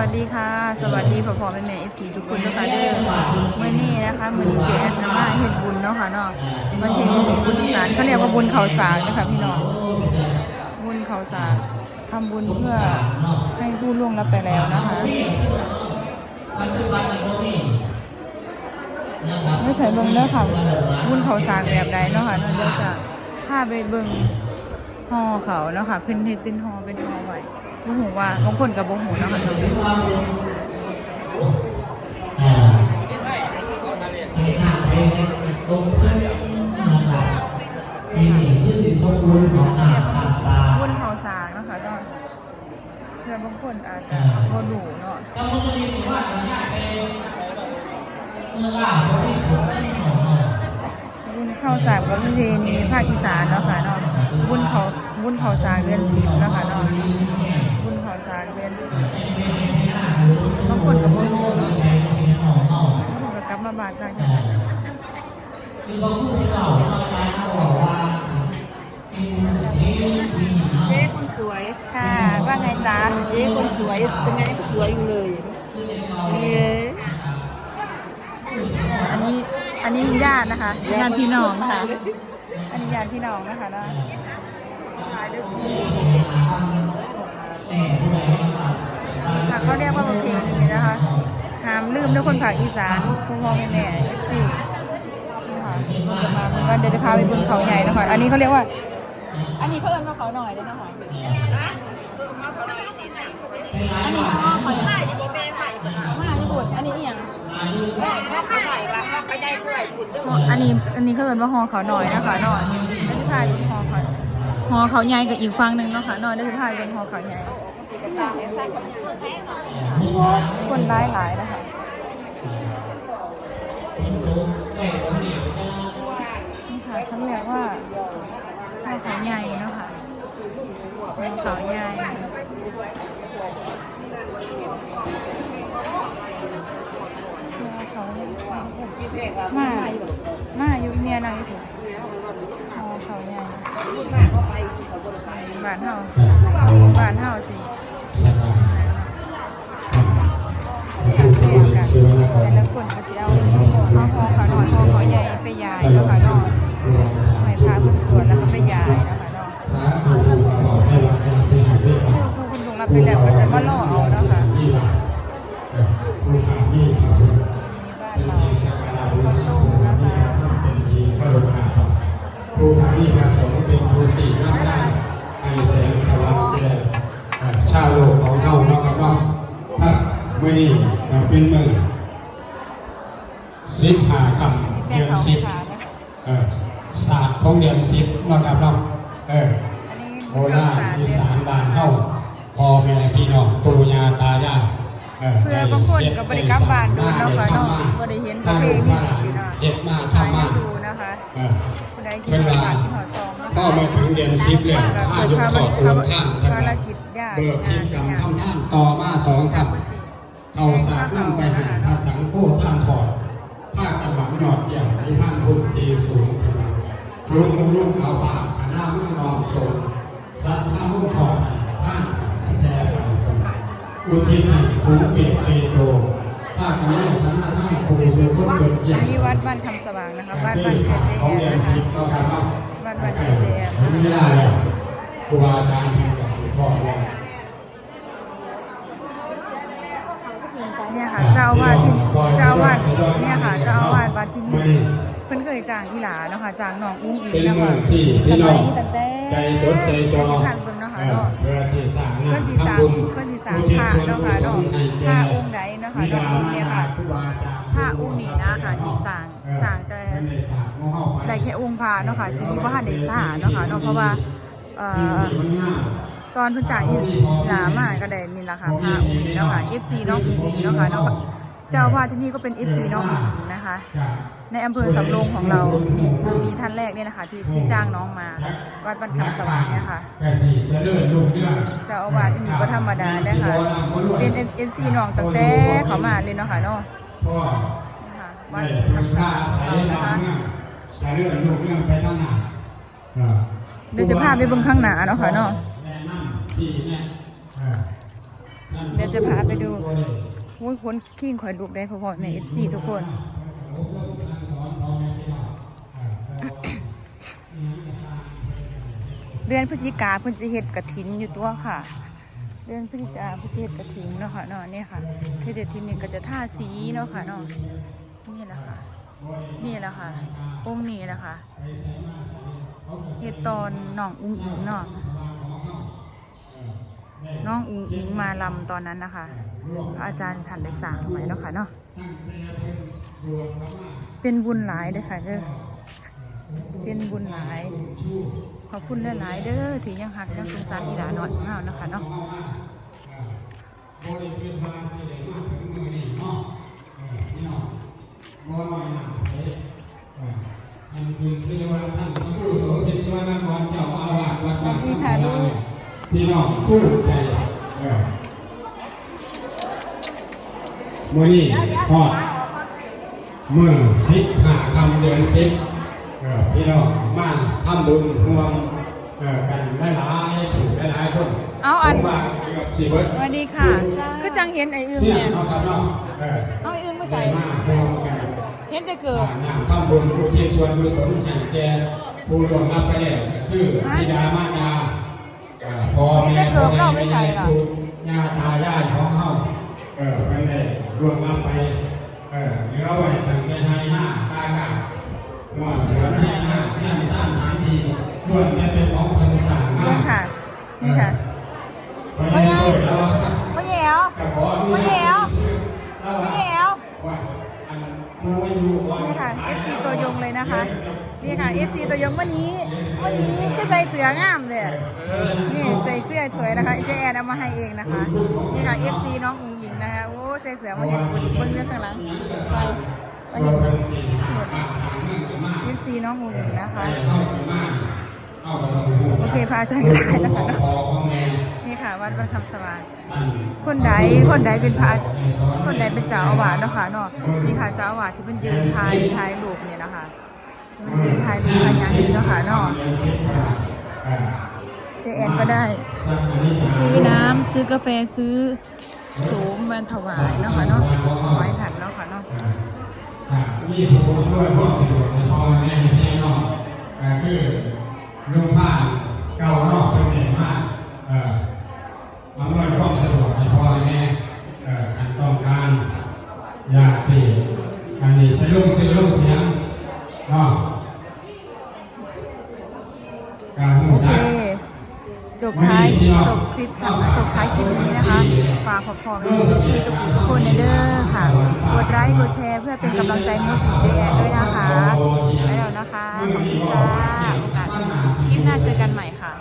วัสดีค่ะ สวัสดีพ่อพ่อแม่แม่เอฟซีทุกคนนะคะเด้อเมื่อนี้นะคะมื่อนี้เจแอนนะมาเห็นบุญเนาะค่ะเนาะมาเห็นบุญสารเขาเรียกว่าบุญเขาสากนะคะพี่น้องบุญเขาสากทำบุญเพื่อให้ผู้ล่วงลับไปแล้วนะคะไม่ใส่เบิ่งเด้อค่ะบุญเขาสากแบบใดเนาะค่ะเนาะเดี๋ยวจะพาไปเบิ่งห่อเขาเนาะค่ะเพิ่นเฮ็ดเป็นห่อเป็นห่อไว้ บ่ฮู้ว่าบางคนก็บ่ฮู้เนาะค่ะเนาะบุญเขาสากนะคะก็เพื่อบางคนอาจจะบ่รู้เนาะบุญเขาสากประเพณีภาคอีสานเนาะค่ะเนาะบุญเขา บุญเขาสากเดือนสิบเนาะค่ะเนาะบุญเขาสากเดือนสิบบางคนก็บ่รู้เนาะบางคนก็กลับมาบ้านต่างจังหวัดเจ๊คนสวยค่ะ ว่าไงจ๊ะเจ๊คนสวยเป็นไงก็สวยอยู่เลยเย้อันนี้อันนี้ญาตินะคะญาติพี่น้องนะคะอันนี้ญาติพี่น้องนะคะเนาะ ค่ะเขาเรียกว่าประเพณีนะคะห้ามลืมด้วยคนภาคอีสานคุณพ่อแม่แม่สี่คะจะมาเหมือนกันเดี๋ยวจะพาไปบนเขาใหญ่นะคะอันนี้เขาเรียกว่า อันนี้เขาเอิ้นว่าเขาหน่อยด้วยนะคะอันนี้เขาขาถ่ายที่เบ้ถ่ายมาญี่ปุ่นอันนี้อีหยังแม่ถ้าเขาหน่อยละข้าวไปได้ด้วยอันนี้อันนี้เขาเอินว่าหอเขาหน่อยนะคะหน่อยได้สิพายเป็นหอ หอเขาใหญ่กับอีกฝั่งหนึ่งเนาะค่ะหน่อยได้สิพายเป็นหอเขาใหญ่คนร้ายหลายนะคะนี่ค่ะเขาเรียกว่าหอเขาใหญ่เนาะค่ะหอเขาใหญ่หอเขาใหญ่มามาอยู่เมียนางอยู่ หอเขาใหญ่บ้านเฮาบ้านเฮาสิเรียกกันแต่ละคนก็สิเอาเอาหอเขาหน่อยหอเขาใหญ่ไปยายเนาะค่ะเนาะให้พาเพิ่นสวนแล้วก็ไปยายนะค่ะเนาะคือผู้คนลงรับไปแล้วก็จะมาล่อเอาเนาะค่ะ สิบหาคำเดือนสิบเออศาสตร์ของเดือนสิบนะครับเนาะเออโบราณอีสานบ้านเฮาพ่อแม่พี่น้องปู่ย่าตายายเออเพื่อบางคนได้กลับบ้านดูเนาะค่ะเนาะบ่ได้เห็นประเพณีถ้าลูกนี่เนาะเจ็บมาทำมาเออผู้ใดที่เพิ่นว่าผ่านที่หอซองนะคะพ่อมาถึงเดือนสิบแล้วถ้ายกทอดโอนข้ามเพิ่นภาว่ารกิจยากเบิกทีมกรรมทำท่านต่อมาสองสัปเข้าสากนั่งไปห้พระสังโฆท่านถอด ภาคกันหวังหยอดเยี่ยมในท่านทุกทีสูงครุมูรุ่งเอาบาปคณะมือนอมทรงสัทธามุ่งถอดท่านแท้ไปอุทิศให้ครูเปียกเฟโตภาคกันมือคณะท่านครูสุขเกิดเยี่ยอัมนนี้วัดบ้านคำสว่างนะคะบ้านที่บ้านเจสามเจของเดือนนะสิคะบก็ครับบ้านบ้านเจเจถึงเวลาแล้วครูบาอาจารย์ที่กับสืบทอดแล้ว เนี่ยค่ะเจ้าอาวาดที่เจ้าอาวาดเนี่ยค่ะเจ้าอาวาดวัดที่นี่เพิ่นเคยจ้างที่หลาเนาะค่ะจ้างน้องอุ้งอิงเป็นนะเมืคะองที่พี่น้องสมัยตั้งแต่ใจจดใจจ่อที่ทางเบิ่งเนาะค่ะเอ่อเนาะเพื่อสื่อสารงาเพื่อนนที่สร้างทำบุญเพื่อนที่สร้างอุทิศพระส่วนเนาะกุค่ะศเนาะลให้พแก่ระองค์ใดเนาะค่ะบิเนาะดาองค์มาเนี่ยนาค่ะครูบาอาจารย์พระองค์นี่นะคะที่สร้างสร้างแต่เออเพิ่นได้ฝากหม้อเฮาไปได้แค่องค์พระเนาะค่ะสิมีบ่ทันได้สร้างเนาะค่ะเนาะเพราะว่าเอ่สิ่งอที่มันง่าย ตอนเพิ่นจ่ายหลามาก็ได้นี่ล่ะค่ะพระองค์นี้เนาะค่ะ FC น้องอุ้งเนาะค่ะเนาะเจ้าอาวาดที่นี่ก็เป็น FC น้องอุ้งนะคะ ในอำเภอสำโรงของเรามีมีท่านแรกเนี่ยนะคะที่ที่จ้างน้องมาวัดบ้านคำสว่างเนี่ยค่ะจะเอนลูกเรื่องเจ้าอาวาสที่นี่ก็ธรรมดาเลยค่ะเป็น FC น้องตั้งแต่เขามาเลยเนาะค่ะเนาะพ่อนี่ค่ะไม่วัดทำคำสว่างนะคะงเรื่องจะเลื่อนลูกเรื่องไปทางไหนเดี๋ยวจะพาไปเบิ่งข้างหน้าเนาะค่ะเนาะ เนี่ยเออเดี๋ยวจะพาไปดูโอ้ยคนขิ้งข่อยลูกได้พ่อพ่อแม่เอฟซีทุกคนเดือนพฤศจิกาเพิ่นสิเฮ็ดกระถินอยู่ตัวค่ะ เดือนพฤศจิกาเพิ่นสิเฮ็ดกระถินเนาะค่ะเนาะเนี่ยค่ะเฮ็ดกระถินนี่ก็จะทาสีเนาะค่ะเนาะนี่แหละค่ะ นี่แหละค่ะองค์นี้แหละค่ะเฮ็ดตอนน้องอุ้งอิงเนาะ น้องอุ้งอิงมาลำตอนนั้นนะคะ อาจารย์ท่านได้สร้างไว้เนาะค่ะเนาะเป็นบุญหลายเด้ค่ะเด้อเป็นบุญหลาย ขอบคุณหลายๆเด้อที่ยังหักยังสงสารอีหลาหน่อยของเรานะคะเนาะบริเวณมาเสด็จมาถึงมือนี่เนาะเนาะบ่อยหนาเลยอันเป็นสิริวัฒน์ท่านพระผู้ พี่น้องผู้ใจเออมื่อนี่ฮอดมือสิบหาคำเดือนสิบเออพี่น้องมาทำบุญห่วมเออกันหลายๆถูกหลายๆคนเอาอันมาเกือบสี่เบิร์ดสวัสดีค่ะก็จังเห็นไอ้อึ้งเนี่ยเนี่ยเนาครับเนาะเออเอาไอ้อึ้งมาใส่มาพร้อมกันเห็นแต่เกิดร้างงานทำบุญอุทิศส่วนกุศลให้แก่ผู้ล่วงลับไปแล้วคือบิดามารดา พ่อแม่พ่อแม่แม่ใหญ่ปู่ย่าตายายของเฮาเออเพิ่นได้ล่วงลับไปเออเหลือไว้ตั้งแต่ให้หน้าตากาหัวเสือให้หน้าให้สร้างฐานที่ล้วนแต่เป็นของเพิ่นสร้างมานี่ค่ะนี่ค่ะไปให้เปิดแล้วว่าพ่อแยวก็ขออนุพ่อญาแยวตซื้อแล้วพ่อว่าแยวว่าอันผู้อายุว่านี่ค่ะ FC ตัวยงเลยนะคะ นี่ค่ะ FC ตัวยงวันนี้ วันนี้ก็ใส่เสืองามเลยนี่ใส่เสื้อสวยนะคะเจแอนเอามาให้เองนะคะ นี่ค่ะ FC น้องอุ๋งหญิงนะคะ โอ้ใส่เสือมาเห็นเบิ้งเรื่องข้างหลังไปไปตัวเห็นเป็นสี่สามบาทสามหมื่นมาก FC น้องอุ๋งหญิงนะคะโอเคพระอาจารย์ก็ได้นะคะนี่ค่ะวัดพระคำสว่างคนใดคนใดเป็นพระคนใดเป็นเจ้าอาวาสเนาะค่ะเนาะนี่ค่ะเจ้าอาวาสที่เพิ่นยืนถ่ายถ่ายรูปเนี่ยนะคะ มันยืนถ่ายรูปพญานาคเนาะค่ะเนาะเจแอนก็ได้ ซื้อน้ำซื้อกาแฟซื้อโสมมันถวายเนาะค่ะเนาะถวายถัดเนาะค่ะเนาะมีผมด้วยพวกสะดวกในพ่อแม่พี่น้องคือลุงพานเก่านอกเป็นเด่นมากเอออำนวยความสะดวกในพ่อแม่เอ่ออันต้องการอยากสี่อันนี้เป็นลุงซื้อลุงเสียงเนาะการหู โอเค จัก จบท้ายจบคลิปนะคะจบท้ายคลิปนี้นะคะฝากขอบคุณที่ทุกคนในเด้อค่ะกดไลค์กดแชร์เพื่อเป็นกำลังใจมุดถึงเจแอนด้วยนะคะแล้วนะคะขอบคุณค่ะโอกาสคลิปหน้าเจอกันใหม่ค่ะ